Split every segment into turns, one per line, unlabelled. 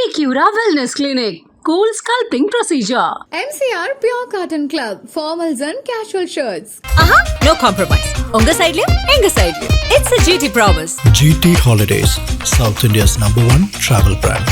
PQRA Wellness Clinic. Cool Sculpting Procedure.
MCR Pure Cotton Club, formals and casual shirts.
ஆஹா no compromise உங்க சைடுலயும் எங்க சைடுலயும் it's a GT promise
GT Holidays, South India's number one travel brand.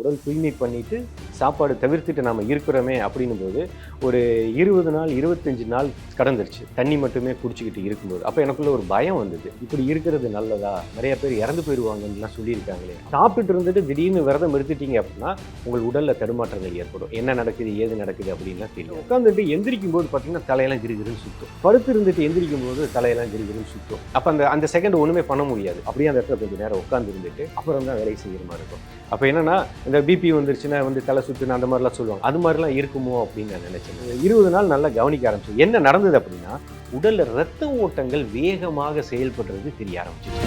உடல் தூய்மை பண்ணிட்டு சாப்பாடு தவிர்த்துட்டு நாம் இருக்கிறோமே அப்படின்னும் போது ஒரு இருபது நாள் இருபத்தஞ்சு நாள் கடந்துருச்சு. தண்ணி மட்டுமே குடிச்சிக்கிட்டு இருக்கும்போது. அப்போ எனக்குள்ள ஒரு பயம் வந்தது. இப்படி இருக்கிறது நல்லதா? நிறைய பேர் இறந்து போயிடுவாங்கன்னுலாம் சொல்லியிருக்காங்களே. சாப்பிட்டுட்டு இருந்துட்டு திடீர்னு விரதம் எடுத்துட்டீங்க அப்படின்னா உங்கள் உடலில் தடுமாற்றங்கள் ஏற்படும். என்ன நடக்குது ஏது நடக்குது அப்படின்லாம் தெரியும் உட்காந்துட்டு எந்திரிக்கும் போது பார்த்தீங்கன்னா தலையெல்லாம் கிருகிருன்னு சுற்றும் படுத்து இருந்துட்டு எந்திரிக்கும் போது தலையெல்லாம் கிருகிருன்னு சுற்றும் அப்போ அந்த அந்த செகண்ட் ஒன்றுமே பண்ண முடியாது. அப்படியே அந்த இடத்துல கொஞ்சம் நேரம் உட்காந்து இருந்துட்டு அப்புறம் தான் வேலை செய்கிற மாதிரி இருக்கும். அப்போ என்னன்னா இந்த பிபி வந்துருச்சுன்னா வந்து தலை சுற்றுன்னு அந்த மாதிரிலாம் சொல்லுவாங்க. அது மாதிரிலாம் இருக்குமோ அப்படின்னு நான் நினச்சேன். இருபது நாள் நல்லா கவனிக்க ஆரம்பிச்சேன் என்ன நடந்தது அப்படின்னா உடல்ல ரத்த ஓட்டங்கள் வேகமாக செயல்படுறது தெரிய ஆரம்பிச்சிச்சு.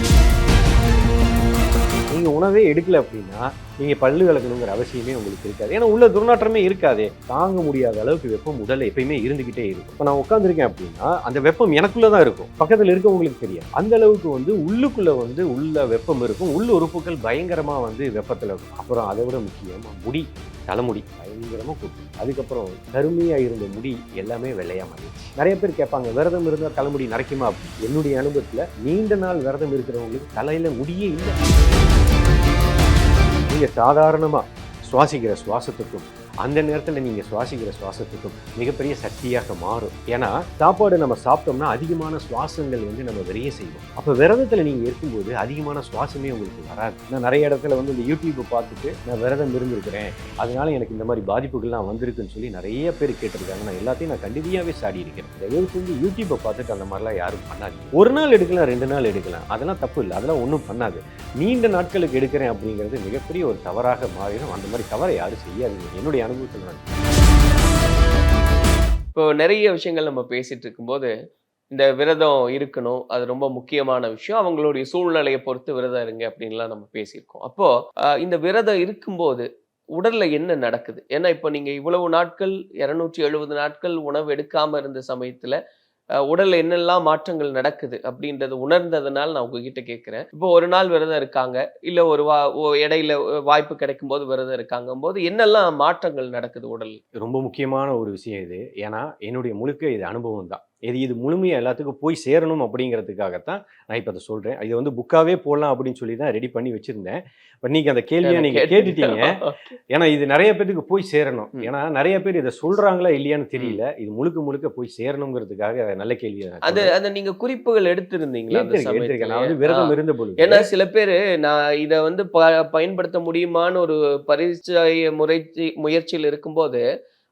நீங்க உணவே எடுக்கல அப்படின்னா நீங்கள் பல்லு விளக்கணுங்கிற அவசியமே உங்களுக்கு இருக்காது. ஏன்னா உள்ள துர்நாற்றமே இருக்காதே. தாங்க முடியாத அளவுக்கு வெப்பம் உடல்ல எப்பயுமே இருந்துகிட்டே இருக்கும். இப்போ நான் உட்காந்துருக்கேன் அப்படின்னா அந்த வெப்பம் எனக்குள்ளே தான் இருக்கும். பக்கத்தில் இருக்கவங்களுக்கு தெரியும் அந்த அளவுக்கு வந்து உள்ளுக்குள்ளே வந்து உள்ள வெப்பம் இருக்கும். உள்ள உறுப்புகள் பயங்கரமாக வந்து வெப்பத்தில் இருக்கும். அப்புறம் அதை விட முக்கியமாக முடி தலைமுடி. பயங்கரமாக கொட்டும் அதுக்கப்புறம் கருமையாக இருந்த முடி எல்லாமே வெள்ளையாக மாறிடுச்சு. நிறைய பேர் கேட்பாங்க விரதம் இருந்தால் தலைமுடி நரைக்குமா? அப்படின்னு என்னுடைய அனுபவத்தில் நீண்ட நாள் விரதம் இருக்கிறவங்களுக்கு தலையில் முடியே இல்லை. நீங்கள் சாதாரணமாக சுவாசிக்கிற சுவாசத்துக்கும் அந்த நேரத்தில் நீங்கள் சுவாசிக்கிற சுவாசத்துக்கும் மிகப்பெரிய சக்தியாக மாறும். ஏன்னா சாப்பாடு நம்ம சாப்பிட்டோம்னா அதிகமான சுவாசங்கள் வந்து நம்ம விரைய செய்வோம். அப்போ விரதத்தில் நீங்கள் இருக்கும்போது அதிகமான சுவாசமே உங்களுக்கு வராது. நான் நிறைய இடத்துல வந்து இந்த யூடியூப்பை பார்த்துட்டு நான் விரதம் இருந்திருக்கிறேன். அதனால எனக்கு இந்த மாதிரி பாதிப்புகள்லாம் வந்திருக்குன்னு சொல்லி நிறைய பேர் கேட்டிருக்காங்க. நான் எல்லாத்தையும் நான் கண்டிப்பாகவே சாடி இருக்கிறேன். தயவு செஞ்சு யூடியூப்பை பார்த்துட்டு அந்த மாதிரிலாம் யாரும் பண்ணாது ஒரு நாள் எடுக்கலாம் ரெண்டு நாள் எடுக்கலாம். அதெல்லாம் தப்பு இல்லை. அதெல்லாம் ஒன்றும் பண்ணாது. நீண்ட நாட்களுக்கு எடுக்கிறேன் அப்படிங்கிறது மிகப்பெரிய ஒரு தவறாக மாறிடும். அந்த மாதிரி தவறை யாரும் செய்யாதீங்க. என்னுடைய அனுபவத்தில்
இப்போ நிறைய விஷயங்கள் நம்ம பேசிட்டு இருக்கும்போது இந்த விரதம் இருக்கணும் அது ரொம்ப முக்கியமான விஷயம். அவங்களுடைய சூழ்நிலையை பொறுத்து விரதம் இருங்க அப்படின்லாம் நம்ம பேசியிருக்கோம். அப்போ இந்த விரதம் இருக்கும்போது உடல்ல என்ன நடக்குது? ஏன்னா இப்போ நீங்க இவ்வளவு நாட்கள் இருநூற்றி எழுபது நாட்கள் உணவு எடுக்காம இருந்த சமயத்துல உடலில் என்னெல்லாம் மாற்றங்கள் நடக்குது அப்படின்றது உணர்ந்ததுனால நான் உங்ககிட்ட கேட்குறேன் இப்போ ஒரு நாள் விரதம் இருக்காங்க இல்லை ஒரு வா இடையில வாய்ப்பு கிடைக்கும் போது விரதம் இருக்காங்க போது என்னெல்லாம் மாற்றங்கள் நடக்குது உடல்
ரொம்ப முக்கியமான ஒரு விஷயம் இது. ஏன்னா என்னுடைய முழுக்க இது அனுபவம் தான் இது இது முழுமையாக எல்லாத்துக்கும் போய் சேரணும் அப்படிங்கிறதுக்காகத்தான் நான் இப்போ அதை சொல்கிறேன் இதை வந்து புக்காவே போடலாம் அப்படின்னு சொல்லி தான் ரெடி பண்ணி வச்சுருந்தேன் இப்போ நீங்கள் அந்த கேள்வியை நீங்கள் கேட்டுட்டீங்க ஏன்னா இது நிறைய பேருக்கு போய் சேரணும். ஏன்னா நிறைய பேர் இதை சொல்கிறாங்களா இல்லையான்னு தெரியல இது முழுக்க முழுக்க போய் சேரணுங்கிறதுக்காக நல்ல கேள்வியை நான்
அது. அந்த நீங்க குறிப்புகள் எடுத்திருந்தீங்களா
எடுத்திருக்கேன். நான் வந்து? விரதம். இருந்த பொழுது
ஏன்னா சில பேரு நான் இத வந்து ப- பயன்படுத்த முடியுமான்னு ஒரு பரிச்சய முறைச்சி முயற்சியில் இருக்கும்போது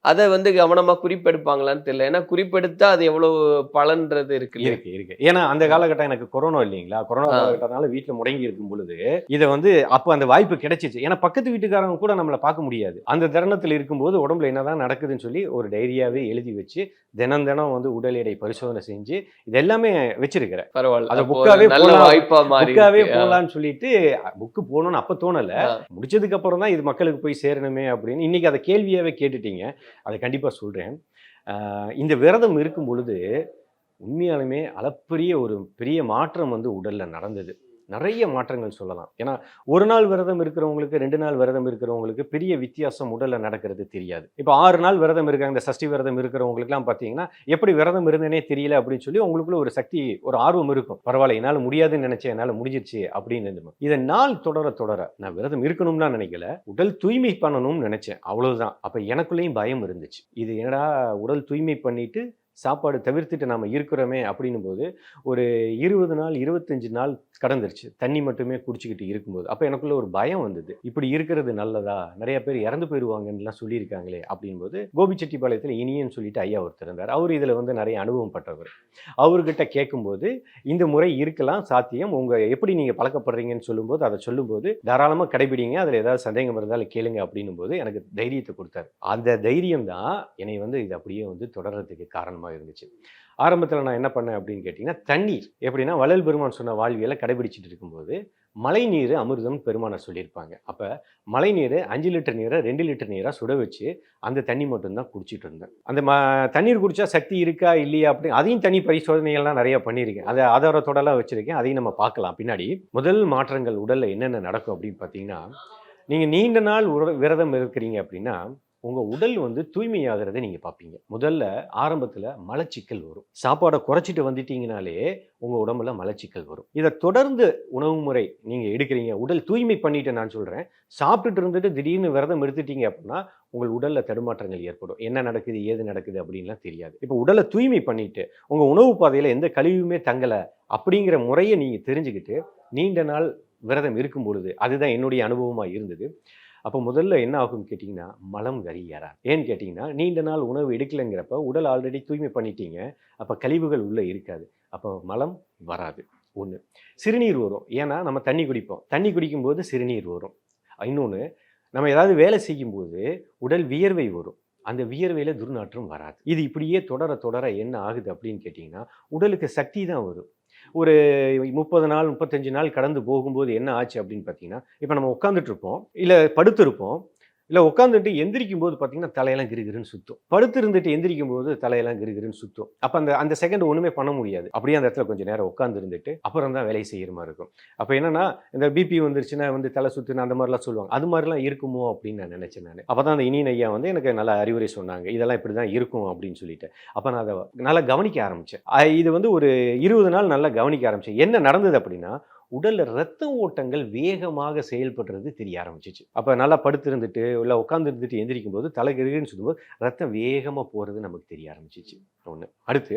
அதை வந்து கவனமா குறிப்பெடுப்பாங்களான்னு தெரியல. ஏன்னா குறிப்பெடுத்தா அது எவ்வளவு பலன்றது இருக்கு?
இருக்கு இருக்கு. ஏன்னா அந்த காலகட்டம் எனக்கு கொரோனா இல்லைங்களா? கொரோனா
ஆ.
காலகட்டத்தினால வீட்டுல முடங்கி இருக்கும் பொழுது இதை வந்து அப்போ அந்த வாய்ப்பு கிடைச்சிச்சு. ஏன்னா பக்கத்து வீட்டுக்காரங்க கூட நம்மளை பார்க்க முடியாது. அந்த தருணத்தில் இருக்கும்போது உடம்புல என்னதான் நடக்குதுன்னு சொல்லி ஒரு டைரியாவே எழுதி வச்சு தினம் தினம் வந்து உடல் எடை பரிசோதனை செஞ்சு இது எல்லாமே வச்சிருக்கிறேன்.
பரவாயில்ல.
அது
ஒரு நல்ல. வாய்ப்பா மாறி
புக்காவே. போடலாம்னு சொல்லிட்டு புக்கு போகணும்னு அப்ப தோணல. முடிச்சதுக்கு அப்புறம் தான் இது மக்களுக்கு போய் சேரணுமே அப்படின்னு. இன்னைக்கு அதை கேள்வியாவே கேட்டுட்டீங்க. அதை கண்டிப்பாக சொல்றேன். இந்த விரதம் இருக்கும் பொழுது உண்மையாலுமே அளப்பரிய ஒரு பெரிய மாற்றம் வந்து உடல்ல நடந்தது. நிறைய மாற்றங்கள் சொல்லலாம். ஏன்னா ஒரு நாள் விரதம் இருக்கிறவங்களுக்கு ரெண்டு நாள் விரதம் இருக்கிறவங்களுக்கு பெரிய வித்தியாசம் உடலில் நடக்கிறது தெரியாது. இப்போ ஆறு நாள் விரதம் இருக்காங்க இந்த சஷ்டி விரதம் இருக்கிறவங்களுக்குலாம் பார்த்தீங்கன்னா எப்படி விரதம் இருந்தேனே தெரியல அப்படின்னு சொல்லி உங்களுக்குள்ள ஒரு சக்தி ஒரு ஆர்வம் இருக்கும். பரவாயில்ல என்னால் முடியாதுன்னு நினைச்சேன் என்னால் முடிஞ்சிருச்சு அப்படின்னு இருந்தோம். இதை நாள் தொடர தொடர நான் விரதம் இருக்கணும்னா நினைக்கல உடல் தூய்மை பண்ணணும்னு நினைச்சேன். அவ்வளவுதான். அப்போ எனக்குள்ளேயும் பயம் இருந்துச்சு. இது என்னடா உடல் தூய்மை பண்ணிட்டு சாப்பாடு தவிர்த்துட்டு நாம் இருக்கிறோமே அப்படின்னும் போது ஒரு இருபது நாள் இருபத்தஞ்சு நாள் கடந்துருச்சு. தண்ணி மட்டுமே குடிச்சிக்கிட்டு இருக்கும்போது. அப்போ எனக்குள்ள ஒரு பயம் வந்தது. இப்படி இருக்கிறது நல்லதா? நிறைய பேர் இறந்து போயிடுவாங்கன்னுலாம் சொல்லியிருக்காங்களே அப்படின்போது கோபிச்செட்டிப்பாளையத்தில் இனியன்னு சொல்லிட்டு ஐயா ஒருத்தர் இருந்தார். அவர் இதில் வந்து நிறைய அனுபவம் பட்டவர். அவர்கிட்ட கேட்கும்போது இந்த முறை இருக்கலாம் சாத்தியம். உங்கள் எப்படி நீங்கள் பழக்கப்படுறீங்கன்னு சொல்லும்போது அதை சொல்லும்போது தாராளமாக கடைபிடிங்க. அதில் ஏதாவது சந்தேகம் இருந்தாலும் கேளுங்க அப்படின்னும் போது எனக்கு தைரியத்தை கொடுத்தாரு. அந்த தைரியம் தான் என்னை வந்து இது அப்படியே வந்து தொடர்றதுக்கு காரணமாக காரணமா இருந்துச்சு ஆரம்பத்தில் நான் என்ன பண்ணேன் அப்படின்னு கேட்டிங்கன்னா தண்ணீர். எப்படின்னா வளல் பெருமான் சொன்ன வாழ்வியலை கடைபிடிச்சிட்டு இருக்கும்போது மழை நீர் அமிர்தம் பெருமானை சொல்லியிருப்பாங்க. அப்போ மழை நீர் அஞ்சு லிட்டர் நீரை ரெண்டு லிட்டர் நீராக சுட வச்சு அந்த தண்ணி மட்டும்தான் குடிச்சிட்டு இருந்தேன். அந்த ம தண்ணீர் குடிச்சா சக்தி இருக்கா இல்லையா அப்படி அதையும் தனி பரிசோதனைகள்லாம் நிறைய பண்ணியிருக்கேன். அதை ஆதாரத்தோடலாம் வச்சுருக்கேன். அதையும் நம்ம பார்க்கலாம். பின்னாடி முதல் மாற்றங்கள் உடலில் என்னென்ன நடக்கும் அப்படின்னு பார்த்தீங்கன்னா நீங்கள் நீண்ட நாள் உர- விரதம் இருக்கிறீங்க அப்படின்னா உங்கள் உடல் வந்து தூய்மையாகிறதை நீங்கள் பார்ப்பீங்க. முதல்ல ஆரம்பத்தில் மலச்சிக்கல் வரும். சாப்பாடை குறைச்சிட்டு வந்துட்டீங்கனாலே உங்கள் உடம்புல மலச்சிக்கல் வரும். இதை தொடர்ந்து உணவு முறை நீங்கள் எடுக்கிறீங்க. உடல் தூய்மை பண்ணிட்டு நான் சொல்கிறேன் சாப்பிட்டுட்டு இருந்துட்டு திடீர்னு விரதம் எடுத்துட்டீங்க அப்படின்னா உங்கள் உடலில் தடுமாற்றங்கள் ஏற்படும். என்ன நடக்குது ஏது நடக்குது அப்படின்லாம் தெரியாது. இப்போ உடலை தூய்மை பண்ணிட்டு உங்கள் உணவு பாதையில் எந்த கழிவுமே தங்கலை அப்படிங்கிற முறையை நீங்கள் தெரிஞ்சுக்கிட்டு நீண்ட நாள் விரதம் இருக்கும் பொழுது அதுதான் என்னுடைய அனுபவமாக இருந்தது. அப்போ முதல்ல என்ன ஆகும்னு கேட்டிங்கன்னா மலம் கறி ஏறாது ஏன்னு கேட்டிங்கன்னா நீண்ட நாள் உணவு எடுக்கலைங்கிறப்ப உடல் ஆல்ரெடி தூய்மை பண்ணிட்டீங்க அப்போ கழிவுகள் உள்ளே இருக்காது. அப்போ மலம் வராது. ஒன்று சிறுநீர் வரும். ஏன்னா நம்ம தண்ணி குடிப்போம். தண்ணி குடிக்கும்போது சிறுநீர் வரும். இன்னொன்று நம்ம ஏதாவது வேலை செய்யும்போது உடல் வியர்வை வரும். அந்த வியர்வையில் துர்நாற்றம் வராது. இது இப்படியே தொடர தொடர என்ன ஆகுது அப்படின்னு கேட்டிங்கன்னா உடலுக்கு சக்தி தான் வரும். ஒரு முப்பது நாள் முப்பத்தஞ்சு நாள் கடந்து போகும்போது என்ன ஆச்சு அப்படின்னு பார்த்தீங்கன்னா இப்போ நம்ம உட்காந்துட்டு இருப்போம் இல்லை படுத்திருப்போம் இல்லை உட்காந்துட்டு எந்திரிக்கும் போது பார்த்தீங்கன்னா தலையெல்லாம் கிருகிருன்னு சுத்தும். படுத்து இருந்துட்டு எந்திரிக்கும் போது தலையெல்லாம் கிருகிருன்னு சுத்தும். அப்போ அந்த அந்த செகண்ட் ஒன்றுமே பண்ண முடியாது. அப்படியே அந்த இடத்துல கொஞ்சம் நேரம் உட்காந்து இருந்துட்டு அப்புறம் தான் வேலை செய்கிற மாதிரி இருக்கும். அப்போ என்னன்னா இந்த பிபி வந்துருச்சுன்னா வந்து தலை சுற்றுன்னு அந்த மாதிரிலாம் சொல்லுவாங்க. அது மாதிரிலாம் இருக்குமோ அப்படின்னு நான் நினச்சேன் நான். அப்போ தான் அந்த இனியன் ஐயா வந்து எனக்கு நல்ல அறிவுரை சொன்னாங்க. இதெல்லாம் இப்படி தான் இருக்கும் அப்படின்னு சொல்லிட்டு. அப்போ நான் அதை நல்லா கவனிக்க ஆரம்பித்தேன் இது வந்து ஒரு இருபது நாள் நல்லா கவனிக்க ஆரம்பித்தேன் என்ன நடந்தது அப்படின்னா உடலில் ரத்த ஓட்டங்கள் வேகமாக செயல்படுறது தெரிய ஆரம்பிச்சிச்சு. அப்போ நல்லா படுத்து இருந்துட்டு இல்லை உட்காந்து இருந்துட்டு எந்திரிக்கும் போது தலைகிருன்னு சொல்லும்போது ரத்தம் வேகமாக போகிறது நமக்கு தெரிய ஆரம்பிச்சிச்சு. ஒன்று அடுத்து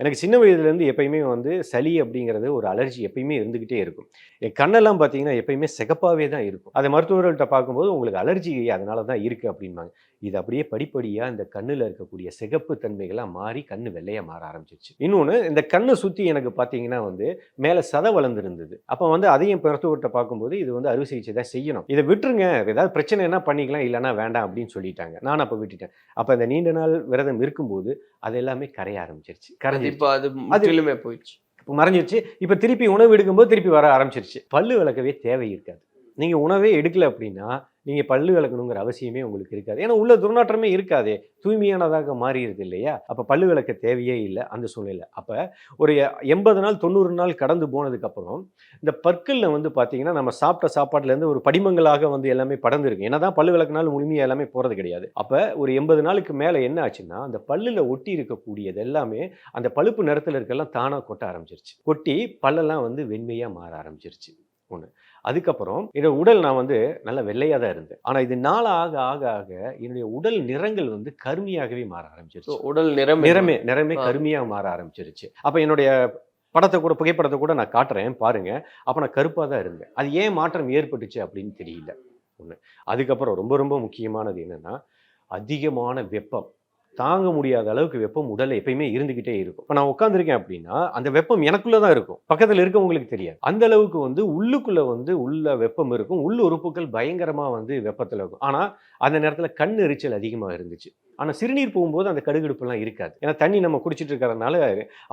எனக்கு சின்ன வயதுலேருந்து எப்பயுமே வந்து சளி அப்படிங்கிறது ஒரு அலர்ஜி எப்பயுமே இருந்துக்கிட்டே இருக்கும். என் கண்ணெல்லாம் பார்த்தீங்கன்னா எப்பயுமே சிகப்பாகவே தான் இருக்கும். அதை மருத்துவர்கள்ட்ட பார்க்கும்போது உங்களுக்கு அலர்ஜி அதனால தான் இருக்குது அப்படின்பாங்க இது அப்படியே படிப்படியாக இந்த கண்ணில் இருக்கக்கூடிய சிகப்பு தன்மைகளாக மாறி கண்ணு வெள்ளையாக மாற ஆரம்பிச்சிச்சு இன்னொன்று இந்த கண்ணை சுற்றி எனக்கு பார்த்தீங்கன்னா வந்து மேலே சதை வளர்ந்துருந்தது. அப்போ வந்து அதையும் மருத்துவர்கிட்ட பார்க்கும்போது இது வந்து அறுவை சிகிச்சை தான் செய்யணும். இதை விட்டுருங்க ஏதாவது பிரச்சனை என்ன பண்ணிக்கலாம் இல்லைன்னா வேண்டாம் அப்படின்னு சொல்லிட்டாங்க. நான் அப்போ விட்டுட்டேன். அப்போ இந்த நீண்ட நாள் விரதம் இருக்கும்போது அது எல்லாமே கரைய ஆரம்பிச்சிருச்சு. கரைஞ்சி
இப்போ அது முற்றிலுமே போயிடுச்சு.
இப்போ மறைஞ்சிருச்சு. இப்போ திருப்பி உணவு எடுக்கும்போது திருப்பி வர ஆரம்பிச்சிருச்சு. பல்லு விளக்கவே தேவை இருக்காது. நீங்கள் உணவே எடுக்கலை அப்படின்னா நீங்கள் பல்லு விளக்கணுங்கிற அவசியமே உங்களுக்கு இருக்காது. ஏன்னா உள்ள துர்நாற்றமே இருக்காதே. தூய்மையானதாக மாறிடுது இல்லையா? அப்போ பல்லு விளக்க தேவையே இல்லை அந்த சூழ்நிலை. அப்போ ஒரு எண்பது நாள் தொண்ணூறு நாள் கடந்து போனதுக்கப்புறம் இந்த பற்களில் வந்து பார்த்தீங்கன்னா நம்ம சாப்பிட்ட சாப்பாட்டுலேருந்து ஒரு படிமங்களாக வந்து எல்லாமே படர்ந்துருக்கு. ஏன்னா தான் பல்லு விளக்குனாலும் முழுமையாக எல்லாமே போகிறது கிடையாது. அப்போ ஒரு எண்பது நாளுக்கு மேலே என்ன ஆச்சுன்னா அந்த பல்லில் ஒட்டி இருக்கக்கூடியது எல்லாமே அந்த பழுப்பு நிறத்தில் இருக்கலாம் தானாக கொட்ட ஆரம்பிச்சிருச்சு. கொட்டி பல்லெல்லாம் வந்து வெண்மையாக மாற ஆரம்பிச்சிருச்சு. ஒன்று அதுக்கப்புறம் என்னோட உடல் நான் வந்து நல்ல வெள்ளையாக தான் இருந்தேன். ஆனால் இது நாள் ஆக ஆக ஆக என்னுடைய உடல் நிறங்கள் வந்து கருமையாகவே மாற ஆரம்பிச்சிருச்சு.
உடல் நிறம்
நிறமே நிறமே. கருமையாக மாற ஆரம்பிச்சிருச்சு. அப்போ என்னுடைய படத்தை கூட புகைப்படத்தை கூட நான் காட்டுறேன் பாருங்க. அப்போ நான் கருப்பாக தான் இருந்தேன். அது ஏன் மாற்றம் ஏற்பட்டுச்சு அப்படின்னு தெரியல. ஒன்று அதுக்கப்புறம் ரொம்ப ரொம்ப முக்கியமானது என்னன்னா அதிகமான வெப்பம். தாங்க முடியாத அளவுக்கு வெப்பம் உடல்ல எப்பயுமே இருந்துகிட்டே இருக்கும். இப்போ நான் உட்காந்துருக்கேன் அப்படின்னா அந்த வெப்பம் எனக்குள்ளே தான் இருக்கும். பக்கத்தில் இருக்கவங்களுக்கு தெரியாது. அந்த அளவுக்கு வந்து உள்ளுக்குள்ள வந்து உள்ள வெப்பம் இருக்கும். உள்ள உறுப்புகள் பயங்கரமா வந்து வெப்பத்தில் இருக்கும். ஆனா அந்த நேரத்தில் கண் எரிச்சல் அதிகமாக இருந்துச்சு. ஆனால் சிறுநீர் போகும்போது அந்த கடுகடுப்புலாம் இருக்காது. ஏன்னா தண்ணி நம்ம குடிச்சிட்டு இருக்கிறதுனால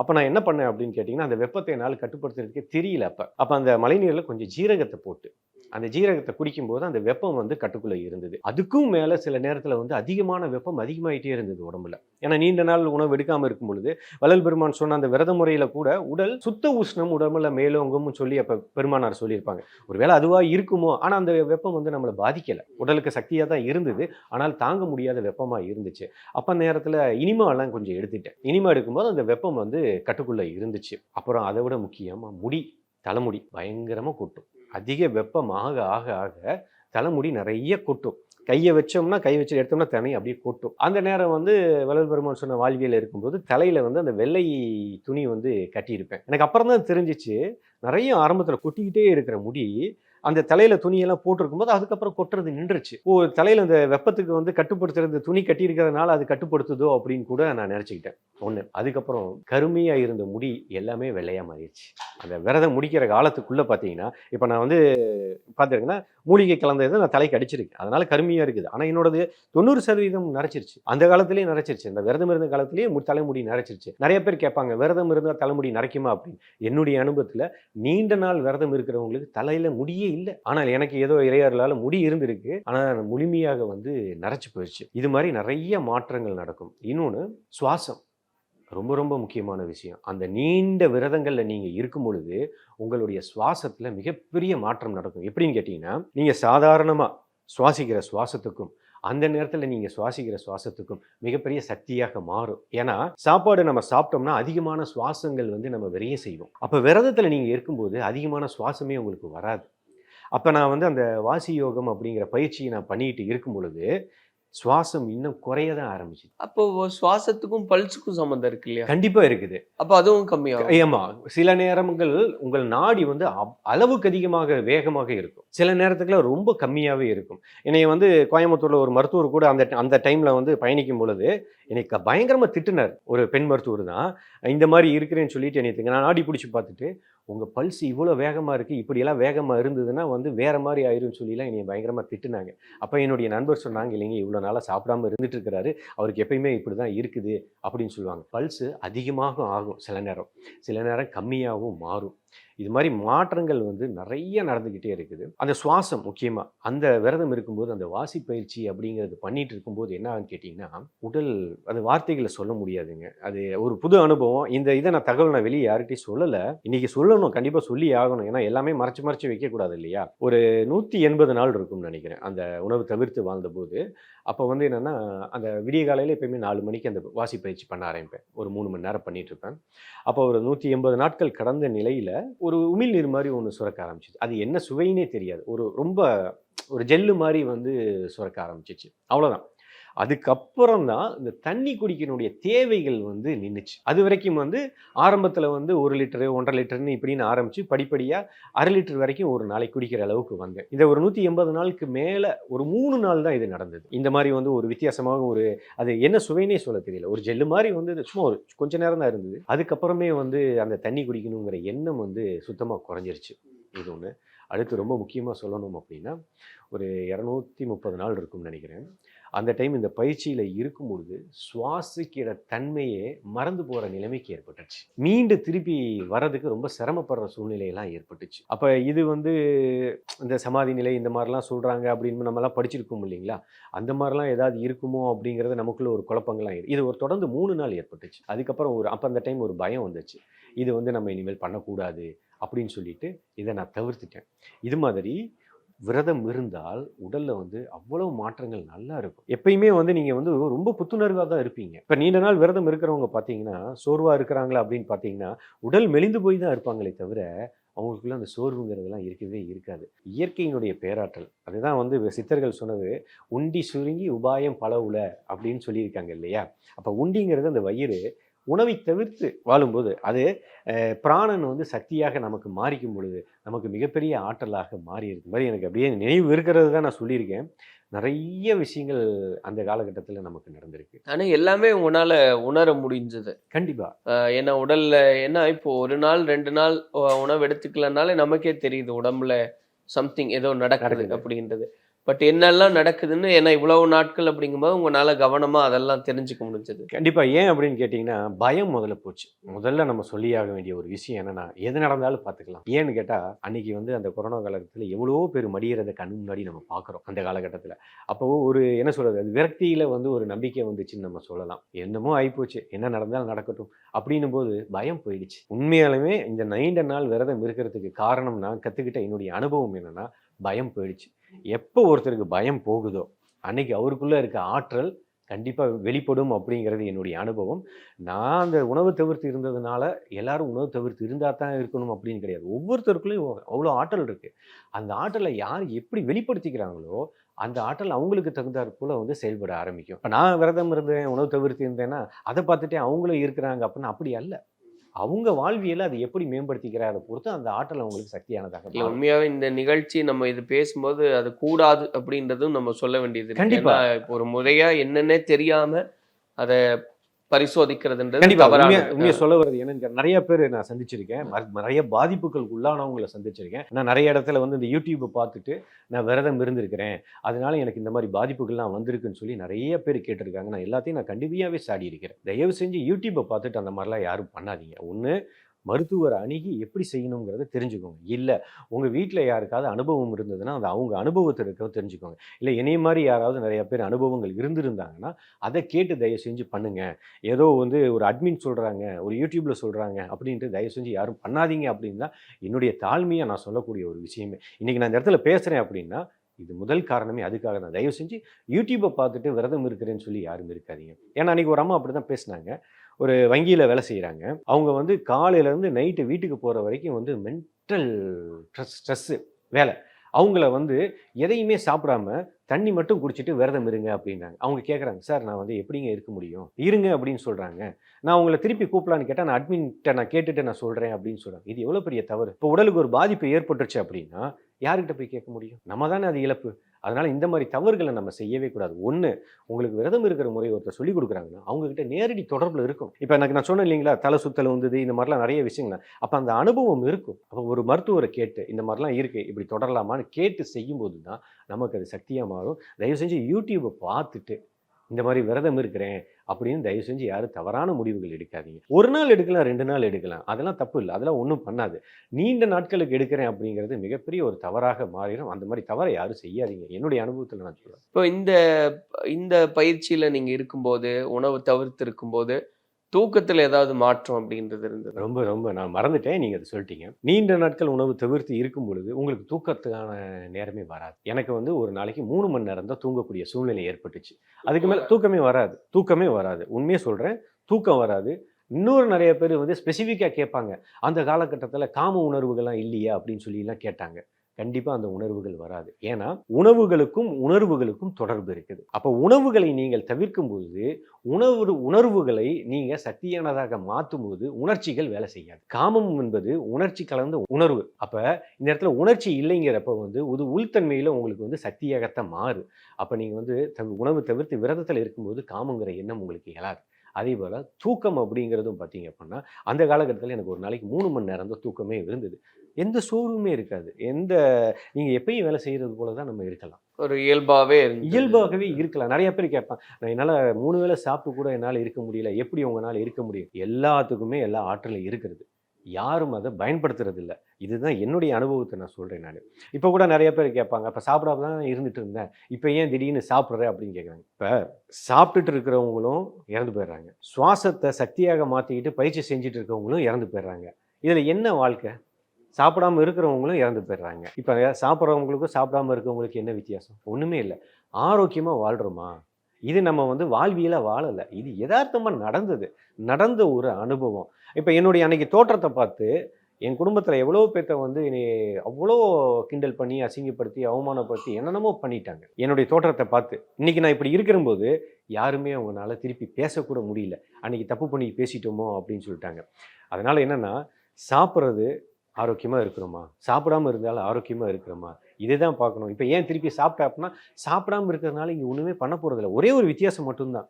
அப்போ நான் என்ன பண்ணேன் அப்படின்னு கேட்டிங்கன்னா அந்த வெப்பத்தை என்னால் கட்டுப்படுத்துறதுக்கே தெரியல அப்போ. அப்போ அந்த மழைநீரில் கொஞ்சம் ஜீரகத்தை போட்டு அந்த ஜீரகத்தை குடிக்கும்போது அந்த வெப்பம் வந்து கட்டுக்குள்ளே இருந்தது. அதுக்கும் மேலே சில நேரத்தில் வந்து அதிகமான வெப்பம் அதிகமாயிட்டே இருந்தது உடம்புல. ஏன்னா நீண்ட நாள் உணவு எடுக்காமல் இருக்கும் பொழுது வள்ளல் பெருமான் சொன்ன அந்த விரத முறையில் கூட உடல் சுத்த உஷ்ணம் உடம்புல மேலோங்கும்னு சொல்லி அப்போ பெருமானார் சொல்லியிருப்பாங்க. ஒருவேளை அதுவாக இருக்குமோ? ஆனால் அந்த வெப்பம் வந்து நம்மளை பாதிக்கலை. உடலுக்கு சக்தியாக தான் இருந்தது. ஆனால் தாங்க முடியாத வெப்பமாக இருந்துச்சு. அப்போ நேரத்தில் இனிமாலாம் கொஞ்சம் எடுத்துட்டேன். இனிமா எடுக்கும்போது அந்த வெப்பம் வந்து கட்டுக்குள்ளே இருந்துச்சு. அப்புறம் அதை விட முக்கியமாக முடி தலைமுடி பயங்கரமாக கொட்டும். அதிக வெப்பம் ஆக ஆக ஆக தலைமுடி நிறைய கொட்டும். கையை வச்சோம்னா கை வச்சு எடுத்தோம்னா தனி அப்படியே கொட்டும். அந்த நேரம் வந்து வள்ளல் பெருமான் சொன்ன வாழ்வியல் இருக்கும்போது தலையில் வந்து அந்த வெள்ளை துணி வந்து கட்டியிருப்பேன். எனக்கு அப்புறம் தான் தெரிஞ்சிச்சு நிறைய ஆரம்பத்தில் கொட்டிக்கிட்டே இருக்கிற முடி அந்த தலையில துணியெல்லாம் போட்டிருக்கும் போது அதுக்கப்புறம் கொட்டுறது நின்றுச்சு. ஓ தலையில அந்த வெப்பத்துக்கு வந்து கட்டுப்படுத்துறது துணி கட்டி இருக்கிறதுனால அது கட்டுப்படுத்துதோ அப்படின்னு கூட நான் நினச்சிக்கிட்டேன். ஒன்று அதுக்கப்புறம் கருமையா இருந்த முடி எல்லாமே வெள்ளையா மாறிடுச்சு. அந்த விரதம் முடிக்கிற காலத்துக்குள்ள பார்த்தீங்கன்னா இப்போ நான் வந்து பார்த்துருக்கேன்னா மூலிகை கலந்தது நான் தலைக்கு அடிச்சிருக்கேன். அதனால கருமையா இருக்குது. ஆனால் என்னோடது தொண்ணூறு சதவீதம் நரைச்சிருச்சு. அந்த காலத்திலேயே நரைச்சிருச்சு. இந்த விரதம் இருந்த காலத்திலேயே தலைமுடி நரைச்சிருச்சு. நிறைய பேர் கேட்பாங்க விரதம் இருந்தால் தலைமுடி நரைக்குமா? அப்படின்னு. என்னுடைய அனுபவத்தில் நீண்ட நாள் விரதம் இருக்கிறவங்களுக்கு தலையில முடியே இல்லை. ஆனால் எனக்கு ஏதோ இறையாறுலால முடி இருந்திருக்கு. ஆனால் முழுமையாக வந்து நரைச்சி போயிடுச்சு. இது மாதிரி நிறைய மாற்றங்கள் நடக்கும். இன்னொன்று சுவாசம். ரொம்ப ரொம்ப முக்கியமான விஷயம். அந்த நீண்ட விரதங்களில் நீங்கள் இருக்கும் பொழுது உங்களுடைய சுவாசத்தில் மிகப்பெரிய மாற்றம் நடக்கும். எப்படின்னு கேட்டிங்கன்னா நீங்கள் சாதாரணமாக சுவாசிக்கிற சுவாசத்துக்கும் அந்த நேரத்தில் நீங்கள் சுவாசிக்கிற சுவாசத்துக்கும் மிகப்பெரிய சக்தியாக மாறும். ஏன்னா சாப்பாடு நம்ம சாப்பிட்டோம்னா அதிகமான சுவாசங்கள் வந்து நம்ம விரைய செய்வோம். அப்போ விரதத்தில் நீங்கள் இருக்கும்போது அதிகமான சுவாசமே உங்களுக்கு வராது. அப்போ நான் வந்து அந்த வாசி யோகம் அப்படிங்கிற பயிற்சியை நான் பண்ணிட்டு இருக்கும் பொழுது சுவாசம் இன்னும் குறைய தான் ஆரம்பிச்சு
அப்போ சுவாசத்துக்கும் பல்ஸுக்கும் சம்மந்தம் இருக்கு இல்லையா?
கண்டிப்பாக இருக்குது.
அப்போ அதுவும் கம்மியாகும்.
ஆமா. சில நேரங்கள் உங்கள் நாடி வந்து அளவுக்கு அதிகமாக வேகமாக இருக்கும். சில நேரத்துக்குள்ள ரொம்ப கம்மியாகவே இருக்கும். என்னை வந்து கோயம்புத்தூர்ல ஒரு மருத்துவர் கூட அந்த அந்த டைம்ல வந்து பயணிக்கும் பொழுது என்னை க- பயங்கரமா திட்டுனார். ஒரு பெண் மருத்துவர் தான் இந்த மாதிரி இருக்கிறேன்னு சொல்லிட்டு என்னை நான் நாடி பிடிச்சி பார்த்துட்டு உங்கள் பல்ஸ் இவ்வளோ வேகமாக இருக்குது இப்படியெல்லாம் வேகமாக இருந்ததுன்னா வந்து வேறு மாதிரி ஆயிரும்னு சொல்லிலாம் என்னை பயங்கரமாக திட்டுனாங்க. அப்போ என்னுடைய நண்பர் சொன்னாங்க இல்லைங்க இவ்வளோ நாளாக சாப்பிடாம இருந்துட்டு இருக்கிறாரு அவருக்கு எப்பயுமே இப்படி தான் இருக்குது அப்படின்னு சொல்லுவாங்க. பல்ஸு அதிகமாக ஆகும் சில நேரம். சில நேரம் கம்மியாகவும் மாறும். இது மாதிரி மாற்றங்கள் வந்து நிறைய நடந்துக்கிட்டே இருக்குது. அந்த சுவாசம் முக்கியமாக அந்த விரதம் இருக்கும்போது அந்த வாசி பயிற்சி அப்படிங்கிறது பண்ணிட்டு இருக்கும்போது என்ன கேட்டிங்கன்னா உடல் அந்த வார்த்தைகளை சொல்ல முடியாதுங்க. அது ஒரு புது அனுபவம். இந்த இதை நான் தகவல் நான் வெளியே யார்கிட்டையும் சொல்லலை. இன்னைக்கு சொல்லணும் கண்டிப்பாக சொல்லி ஆகணும். ஏன்னா எல்லாமே மறைச்சு மறைச்சு வைக்கக்கூடாது இல்லையா? ஒரு நூற்றி எண்பது நாள் இருக்கும்னு நினைக்கிறேன். அந்த உணவு தவிர்த்து வாழ்ந்தபோது அப்போ வந்து என்னென்னா அந்த விடிய காலையில் எப்பயுமே நாலு மணிக்கு அந்த வாசி பயிற்சி பண்ண ஆரம்பிப்பேன். ஒரு மூணு மணி நேரம் பண்ணிட்டு இருப்பேன் அப்போ ஒரு நூற்றி எண்பது நாட்கள் கடந்த நிலையில் ஒரு உமிழ்நீர் மாதிரி ஒன்று சுரக்க ஆரம்பிச்சிது. அது என்ன சுவைன்னே தெரியாது. ஒரு ரொம்ப ஒரு ஜெல்லு மாதிரி வந்து சுரக்க ஆரம்பிச்சிச்சு. அவ்வளோதான் அதுக்கப்புறம் தான் இந்த தண்ணி குடிக்கணுடைய தேவைகள் வந்து நின்றுச்சு அது வரைக்கும் வந்து ஆரம்பத்தில் வந்து ஒரு லிட்டரு ஒன்றரை லிட்டர்னு இப்படின்னு ஆரம்பித்து படிப்படியாக அரை லிட்டர் வரைக்கும் ஒரு நாளைக்கு குடிக்கிற அளவுக்கு வந்தேன். இந்த ஒரு நூற்றி எண்பது நாளுக்கு மேலே ஒரு மூணு நாள் தான் இது நடந்தது. இந்த மாதிரி வந்து ஒரு வித்தியாசமாக ஒரு அது என்ன சுவைனே சொல்ல தெரியல. ஒரு ஜெல்லு மாதிரி வந்து இது சும்மா ஒரு கொஞ்ச நேரம் தான் இருந்தது. அதுக்கப்புறமே வந்து அந்த தண்ணி குடிக்கணுங்கிற எண்ணம் வந்து சுத்தமாக குறைஞ்சிருச்சு. இது ஒன்று அடுத்து ரொம்ப முக்கியமாக சொல்லணும் அப்படின்னா ஒரு இரநூத்தி முப்பது நாள் இருக்கும்னு நினைக்கிறேன். அந்த டைம் இந்த பயிற்சியில் இருக்கும் பொழுது சுவாசிக்கிற தன்மையே மறந்து போகிற நிலைமைக்கு ஏற்பட்டுச்சு. மீண்டு திருப்பி வர்றதுக்கு ரொம்ப சிரமப்படுற சூழ்நிலையெல்லாம் ஏற்பட்டுச்சு. அப்போ இது வந்து இந்த சமாதி நிலை இந்த மாதிரிலாம் சொல்கிறாங்க அப்படின்னு நம்மலாம் படிச்சிருக்கோம் இல்லைங்களா? அந்த மாதிரிலாம் ஏதாவது இருக்குமோ அப்படிங்கிறது நமக்குள்ள ஒரு குழப்பங்கள்லாம் இது ஒரு தொடர்ந்து மூணு நாள் ஏற்பட்டுச்சு. அதுக்கப்புறம் ஒரு அப்போ அந்த டைம் ஒரு பயம் வந்துச்சு. இது வந்து நம்ம இனிமேல் பண்ணக்கூடாது அப்படின்னு சொல்லிட்டு இதை நான் தவிர்த்துட்டேன். இது மாதிரி விரதம் இருந்தால் உடல்ல வந்து அவ்வளவு மாற்றங்கள் நல்லா இருக்கும். எப்பயுமே வந்து நீங்க வந்து ரொம்ப புத்துணர்வாக தான் இருப்பீங்க. இப்போ நீண்ட நாள் விரதம் இருக்கிறவங்க பார்த்தீங்கன்னா சோர்வா இருக்கிறாங்களா அப்படின்னு பார்த்தீங்கன்னா உடல் மெலிந்து போய் தான் இருப்பாங்களே தவிர அவங்களுக்குள்ள அந்த சோர்வுங்கிறதெல்லாம் இருக்கவே இருக்காது. இயற்கையினுடைய பேராற்றல். அதுதான் வந்து சித்தர்கள் சொன்னது உண்டி சுருங்கி உபாயம் பலவுல அப்படின்னு சொல்லியிருக்காங்க இல்லையா? அப்போ உண்டிங்கிறது அந்த வயிறு உணவை தவிர்த்து வாழும்போது அது பிராணன் வந்து சக்தியாக நமக்கு மாறிக்கும் பொழுது நமக்கு மிகப்பெரிய ஆற்றலாக மாறி இருக்கு மாதிரி எனக்கு அப்படியே நினைவு இருக்கிறது தான் நான் சொல்லியிருக்கேன். நிறைய விஷயங்கள் அந்த காலகட்டத்தில் நமக்கு நடந்திருக்கு.
ஆனா எல்லாமே உங்களால உணர முடிஞ்சது.
கண்டிப்பா.
ஆஹ் ஏன்னா உடல்ல என்ன இப்போ ஒரு நாள் ரெண்டு நாள் உணவு எடுத்துக்கலனாலே நமக்கே தெரியுது உடம்புல சம்திங் ஏதோ நடக்குது. அப்படின்றது. பட் என்னெல்லாம் நடக்குதுன்னு ஏன்னா இவ்வளவு நாட்கள் அப்படிங்கும்போது உங்களால் கவனமாக அதெல்லாம் தெரிஞ்சுக்க முடிஞ்சது.
கண்டிப்பாக ஏன் அப்படின்னு கேட்டிங்கன்னா பயம் முதல்ல போச்சு. முதல்ல நம்ம சொல்லியாக வேண்டிய ஒரு விஷயம் என்னென்னா எது நடந்தாலும் பார்த்துக்கலாம். ஏன்னு கேட்டால் அன்னைக்கு வந்து அந்த கொரோனா காலகட்டத்தில் எவ்வளவோ பேர் மடியறத கண் முன்னாடி நம்ம பார்க்குறோம் அந்த காலகட்டத்தில். அப்போ ஒரு என்ன சொல்கிறது அது விரக்தியில் வந்து ஒரு நம்பிக்கை வந்துச்சுன்னு நம்ம சொல்லலாம். என்னமோ ஆயிப்போச்சு. என்ன நடந்தாலும் நடக்கட்டும் அப்படின்னும் போது பயம் போயிடுச்சு. உண்மையாலுமே இந்த நீண்ட நாள் விரதம் இருக்கிறதுக்கு காரணம் நான் கற்றுக்கிட்ட என்னுடைய அனுபவம் என்னென்னா பயம் போயிடுச்சு. எப்போ ஒருத்தருக்கு பயம் போகுதோ அன்னைக்கு அவருக்குள்ளே இருக்க ஆற்றல் கண்டிப்பாக வெளிப்படும் அப்படிங்கிறது என்னுடைய அனுபவம். நான் அந்த உணவு தவிர்த்து இருந்ததுனால எல்லாரும் உணவு தவிர்த்து இருந்தால் தான் இருக்கணும் அப்படின்னு கிடையாது. ஒவ்வொருத்தருக்குள்ளேயும் அவ்வளோ ஆற்றல் இருக்குது அந்த ஆற்றலை யார் எப்படி வெளிப்படுத்திக்கிறாங்களோ அந்த ஆற்றல் அவங்களுக்கு தகுந்தாற் போல் வந்து செயல்பட ஆரம்பிக்கும். இப்போ நான் விரதம் இருந்தேன் உணவு தவிர்த்து இருந்தேன்னா அதை பார்த்துட்டே அவங்களும் இருக்கிறாங்க அப்படின்னு அப்படி அல்ல. அவங்க வாழ்வியலை அதை எப்படி மேம்படுத்திக்கிறாரை பொறுத்து அந்த ஆற்றல் அவங்களுக்கு சக்தியானதாக
இல்ல
மாறும்.
உண்மையாவே இந்த நிகழ்ச்சி நம்ம இது பேசும்போது அது கூடாது அப்படின்றதும் நம்ம சொல்ல வேண்டியது இருக்கு.
கண்டிப்பா.
ஏன்னா, இப்போ ஒரு முறையா என்னன்னே தெரியாம அதை பரிசோதிக்கிறதுன்றது.
உண்மையா சொல்ல வருது என்னன்னு நிறைய பேர் நான் சந்திச்சிருக்கேன். நிறைய பாதிப்புகளுக்கு உள்ளானவங்களை சந்திச்சிருக்கேன். நான் நிறைய இடத்துல வந்து இந்த யூடியூப்பை பார்த்துட்டு நான் விரதம் இருந்திருக்கிறேன். அதனால எனக்கு இந்த மாதிரி பாதிப்புகள்லாம் வந்திருக்குன்னு சொல்லி நிறைய பேர் கேட்டிருக்காங்க. நான் எல்லாத்தையும் நான் கண்டிப்பாகவே சாடி இருக்கிறேன் தயவு செஞ்சு யூடியூப்பை பார்த்துட்டு அந்த மாதிரிலாம் யாரும் பண்ணாதீங்க. ஒன்று மருத்துவர் அணுகி எப்படி செய்யணுங்கிறத தெரிஞ்சுக்கோங்க. இல்லை உங்கள் வீட்டில் யாருக்காவது அனுபவம் இருந்ததுன்னா அது அவங்க அனுபவத்தில் இருக்க தெரிஞ்சுக்கோங்க. இல்லை என்னைய மாதிரி யாராவது நிறைய பேர் அனுபவங்கள் இருந்திருந்தாங்கன்னா அதை கேட்டு தயவு செஞ்சு பண்ணுங்க. ஏதோ வந்து ஒரு அட்மின் சொல்கிறாங்க ஒரு யூடியூப்பில் சொல்கிறாங்க அப்படின்ட்டு தயவு செஞ்சு யாரும் பண்ணாதீங்க அப்படின்னு தான் என்னுடைய தாழ்மையாக நான் சொல்லக்கூடிய ஒரு விஷயமே. இன்றைக்கி நான் இந்த இடத்துல பேசுகிறேன் அப்படின்னா இது முதல் காரணமே. அதுக்காக தான். தயவு செஞ்சு யூடியூப்பை பார்த்துட்டு விரதம் இருக்கிறேன்னு சொல்லி யாரும் இருக்காதீங்க. ஏன்னா அன்றைக்கி ஒரு அம்மா அப்படி தான் பேசினாங்க. ஒரு வங்கியில் வேலை செய்கிறாங்க அவங்க வந்து காலையிலேருந்து நைட்டு வீட்டுக்கு போகிற வரைக்கும் வந்து மென்டல் ஸ்ட்ரெஸ் ஸ்ட்ரெஸ்ஸு வேலை. அவங்கள வந்து எதையுமே சாப்பிடாம தண்ணி மட்டும் குடிச்சிட்டு விரதம் இருங்க அப்படின்னாங்க அவங்க கேட்குறாங்க சார் நான் வந்து எப்படிங்க இருக்க முடியும்? இருங்க அப்படின்னு சொல்கிறாங்க நான் உங்களை திருப்பி கூப்பிடலான்னு கேட்டால் நான் அட்மின்கிட்ட நான் கேட்டுட்டு நான் சொல்கிறேன் அப்படின்னு சொல்கிறாங்க இது எவ்வளோ பெரிய தவறு? இப்போ உடலுக்கு ஒரு பாதிப்பு ஏற்பட்டுருச்சு அப்படின்னா யார்கிட்ட போய் கேட்க முடியும்? நம்ம தானே அது இழப்பு. அதனால் இந்த மாதிரி தவறுகளை நம்ம செய்யவே கூடாது. ஒன்று உங்களுக்கு விரதம் இருக்கிற முறை ஒருத்தர் சொல்லிக் கொடுக்குறாங்கன்னா அவங்கக்கிட்ட நேரடி தொடர்பில் இருக்கும். இப்போ எனக்கு நான் சொன்னேன் இல்லைங்களா தலை சுத்தல் வந்தது இந்த மாதிரிலாம் நிறைய விஷயங்கள். அப்போ அந்த அனுபவம் இருக்கும். அப்போ ஒரு மருத்துவரை கேட்டு இந்த மாதிரிலாம் இருக்குது இப்படி தொடரலாமான்னு கேட்டு செய்யும்போது தான் நமக்கு அது சக்தியாக மாறும். தயவு செஞ்சு யூடியூப்பை பார்த்துட்டு இந்த மாதிரி விரதம் இருக்கிறேன் அப்படின்னு தயவு செஞ்சு யாரும் தவறான முடிவுகள் எடுக்காதீங்க. ஒரு நாள் எடுக்கலாம் ரெண்டு நாள் எடுக்கலாம். அதெல்லாம் தப்பு இல்லை. அதெல்லாம் ஒன்றும் பண்ணாது. நீண்ட நாட்களுக்கு எடுக்கிறேன் அப்படிங்கிறது மிகப்பெரிய ஒரு தவறாக மாறிடும். அந்த மாதிரி தவறை யாரும் செய்யாதீங்க. என்னுடைய அனுபவத்தில் நான் சொல்கிறேன்
இப்போ இந்த இந்த பயிற்சியில் நீங்கள் இருக்கும்போது உணவு தவிர்த்து இருக்கும்போது தூக்கத்துல ஏதாவது மாற்றம் அப்படின்றது இருந்தது?
ரொம்ப ரொம்ப. நான் மறந்துட்டேன். நீங்கள் அதை சொல்லிட்டீங்க. நீண்ட நாட்கள் உணவு தவிர்த்து இருக்கும் பொழுது உங்களுக்கு தூக்கத்துக்கான நேரமே வராது. எனக்கு வந்து ஒரு நாளைக்கு மூணு மணி நேரம் தான் தூங்கக்கூடிய சூழ்நிலை ஏற்பட்டுச்சு. அதுக்கு மேலே தூக்கமே வராது. தூக்கமே வராது. உண்மையே சொல்கிறேன் தூக்கம் வராது. இன்னொரு நிறைய பேர் வந்து ஸ்பெசிஃபிக்காக கேட்பாங்க. அந்த காலகட்டத்தில் காம உணர்வுகள்லாம் இல்லையா? அப்படின்னு சொல்லிலாம் கேட்டாங்க. கண்டிப்பாக அந்த உணர்வுகள் வராது. ஏன்னா உணவுகளுக்கும் உணர்வுகளுக்கும் தொடர்பு இருக்குது. அப்போ உணவுகளை நீங்கள் தவிர்க்கும் பொழுது உணவு உணர்வுகளை நீங்கள் சக்தியானதாக மாற்றும் போது உணர்ச்சிகள் வேலை செய்யாது. காமம் என்பது உணர்ச்சி கலந்த உணர்வு. அப்போ இந்த இடத்துல உணர்ச்சி இல்லைங்கிறப்ப வந்து ஒரு உள்தன்மையில் உங்களுக்கு வந்து சக்தியாகத்தான் மாறு. அப்போ நீங்கள் வந்து உணவு தவிர்த்து விரதத்தில் இருக்கும்போது காமங்கிற எண்ணம் உங்களுக்கு இயலாது அதே போல் தூக்கம் அப்படிங்கிறதும் பார்த்தீங்க அப்படின்னா அந்த காலகட்டத்தில் எனக்கு ஒரு நாளைக்கு மூணு மணி நேரம் தான் தூக்கமே இருந்தது. எந்த சோர்வுமே இருக்காது. எந்த நீங்கள் எப்பயும் வேலை செய்கிறது போல தான் நம்ம இருக்கலாம்.
ஒரு இருந்தது.
இயல்பாகவே இருக்கலாம். நிறைய பேர் கேட்பான் நான் என்னால் மூணு வேளை சாப்பிட்டு கூட என்னால் இருக்க முடியல. எப்படி உங்களால் இருக்க முடியும்? எல்லாத்துக்குமே எல்லா ஆற்றலும் இருக்கிறது. யாரும் அதை பயன்படுத்துறது இல்ல. இதுதான் என்னுடைய அனுபவத்தை நான் சொல்கிறேன் நான். இப்போ கூட நிறைய பேர் கேட்பாங்க அப்போ சாப்பிடாம தான் இருந்துட்டு இருந்தேன். இப்போ ஏன் திடீர்னு சாப்பிட்ற? அப்படின்னு கேட்குறாங்க. இப்போ சாப்பிட்டுட்டு இருக்கிறவங்களும் இறந்து போயிடுறாங்க. சுவாசத்தை சக்தியாக மாற்றிக்கிட்டு பயிற்சி செஞ்சுட்டு இருக்கவங்களும் இறந்து போயிடுறாங்க. இதில் என்ன வாழ்க்கை? சாப்பிடாம இருக்கிறவங்களும் இறந்து போயிடுறாங்க. இப்போ சாப்பிட்றவங்களுக்கும் சாப்பிடாம இருக்கிறவங்களுக்கு என்ன வித்தியாசம்? ஒன்றுமே இல்லை. ஆரோக்கியமாக வாழ்கிறோமா இது நம்ம வந்து வாழ்வியலாக வாழலை. இது யதார்த்தமாக நடந்தது. நடந்த ஒரு அனுபவம். இப்போ என்னுடைய அன்னைக்கு தோற்றத்தை பார்த்து என் குடும்பத்தில் எவ்வளோ பேர்த்த வந்து என்னை அவ்வளோ கிண்டல் பண்ணி அசிங்கப்படுத்தி அவமானப்படுத்தி என்னென்னமோ பண்ணிட்டாங்க. என்னுடைய தோற்றத்தை பார்த்து. இன்றைக்கி நான் இப்படி இருக்கிறபோது யாருமே அவங்களால திருப்பி பேசக்கூட முடியல. அன்றைக்கி தப்பு பண்ணி பேசிட்டோமோ அப்படின்னு சொல்லிட்டாங்க. அதனால் என்னென்னா சாப்பிட்றது ஆரோக்கியமாக இருக்கிறோமா சாப்பிடாம இருந்தாலும் ஆரோக்கியமாக இருக்கிறோமா இதை தான் பார்க்கணும். இப்போ ஏன் திருப்பி சாப்பிட்டா அப்படின்னா சாப்பிடாம இருக்கிறதுனால இங்கே ஒன்றுமே பண்ண போகிறதில்ல ஒரே ஒரு வித்தியாசம் மட்டும்தான்.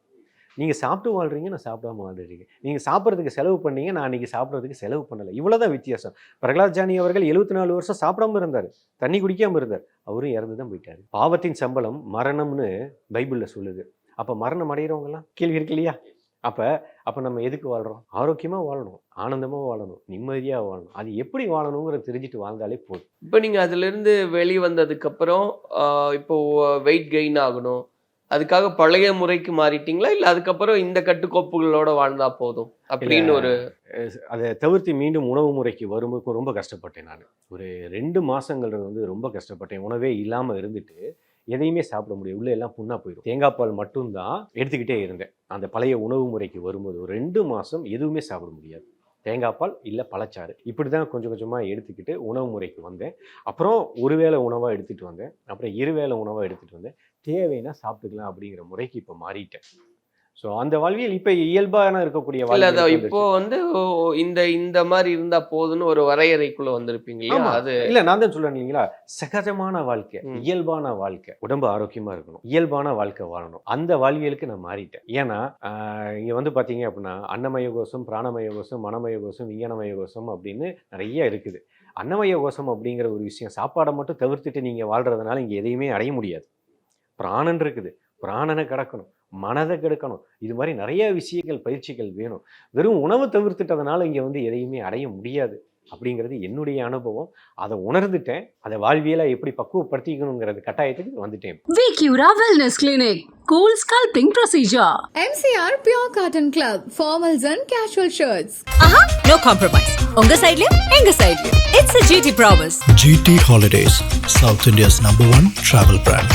நீங்கள் சாப்பிட்டு வாழ்றீங்க நான் சாப்பிடாம வாழ்றீங்க நீங்கள் சாப்பிட்றதுக்கு செலவு பண்ணீங்க நான் அன்றைக்கி சாப்பிட்றதுக்கு செலவு பண்ணலை. இவ்வளோதான் வித்தியாசம். பிரகலாத் ஜானி அவர்கள் எழுபத்தி நாலு வருஷம் சாப்பிடாம இருந்தார். தண்ணி குடிக்காமல் இருந்தார். அவரும் இறந்து தான் போயிட்டார். பாவத்தின் சம்பளம் மரணம்னு பைபிளில் சொல்லுது. அப்போ மரணம் அடைகிறவங்களாம் கேள்வி இருக்கு இல்லையா? அப்போ அப்போ நம்ம எதுக்கு வாழ்கிறோம் ஆரோக்கியமாக வாழணும் ஆனந்தமாக வாழணும் நிம்மதியாக வாழணும். அது எப்படி வாழணுங்கிறத தெரிஞ்சுட்டு வாழ்ந்தாலே போதும்.
இப்போ நீங்க அதுல இருந்து வெளியே வந்ததுக்கு அப்புறம் ஆஹ் இப்போ வெயிட் கெயின் ஆகணும். அதுக்காக பழைய முறைக்கு மாறிட்டீங்களா? இல்ல அதுக்கப்புறம் இந்த கட்டுக்கோப்புகளோட வாழ்ந்தா போதும்? அப்படின்னு ஒரு
அதை தவிர்த்து மீண்டும் உணவு முறைக்கு வரும்போது ரொம்ப கஷ்டப்பட்டேன் நான். ஒரு ரெண்டு மாசங்கள் வந்து ரொம்ப கஷ்டப்பட்டேன். உணவே இல்லாமல் இருந்துட்டு எதையுமே சாப்பிட முடியும் உள்ள எல்லாம் புண்ணா போயிடும். தேங்காய் பால் மட்டும்தான் எடுத்துக்கிட்டே இருந்தேன். அந்த பழைய உணவு முறைக்கு வரும்போது ஒரு ரெண்டு மாதம் எதுவுமே சாப்பிட முடியாது. தேங்காய் பால் இல்லை பழச்சாறு. இப்படி தான் கொஞ்சம் கொஞ்சமாக எடுத்துக்கிட்டு உணவு முறைக்கு வந்தேன். அப்புறம் ஒரு வேளை உணவாக எடுத்துகிட்டு வந்தேன். அப்புறம் இருவேளை உணவாக எடுத்துகிட்டு வந்தேன். தேவைன்னா சாப்பிட்டுக்கலாம் அப்படிங்கிற முறைக்கு இப்போ மாறிட்டேன். ஸோ அந்த வாழ்வியல் இப்போ இயல்பான இருக்கக்கூடிய வந்துருச்சு.
இப்போ வந்து இந்த இந்த மாதிரி இருந்தா போதும்னு ஒரு வரையறைக்குள்ள வந்திருப்பீங்க இல்லையா?
ஆமா.
அது
இல்ல நான் தான் சொல்றேன் இல்லைங்களா? சகஜமான வாழ்க்கை. இயல்பான வாழ்க்கை உடம்பு ஆரோக்கியமா இருக்கணும் இயல்பான வாழ்க்கை வாழணும். அந்த வாழ்வியலுக்கு நான் மாறிட்டேன். ஏன்னா இங்க வந்து பாத்தீங்க அப்படின்னா அன்னமய கோஷம் பிராணமய கோஷம் மனமய கோஷம் விஞ்ஞானமய கோஷம் அப்படின்னு நிறைய இருக்குது. அன்னமய கோஷம் அப்படிங்கிற ஒரு விஷயம் சாப்பாடை மட்டும் தவிர்த்துட்டு நீங்க வாழ்றதுனால இங்க எதையுமே அடைய முடியாது. பிராணன் இருக்குது. பிராணனை கிடக்கணும். மனதை கெடுக்கணும் இது மாதிரி நிறைய விஷயங்கள் பயிற்சிகள் வேணும் வெறும் உணவு தவிர்த்துட்டதுனால இங்கே வந்து எதையுமே அடைய முடியாது அப்படிங்கிறது என்னுடைய அனுபவம் அதை உணர்ந்துட்டேன் அதை வாழ்வியலாக எப்படி பக்குவப்படுத்திக்கணுங்கிறது கட்டாயத்துக்கு வந்துட்டேன்
Vicura Wellness Clinic. cool scalping procedure.
MCR Pure Cotton Club, formals and casual shirts.
ஆஹா நோ காம்ப்ரமைஸ் உங்க சைடுலயும் எங்க சைடுலயும் it's a GT promise
GT Holidays, South India's number one travel brand.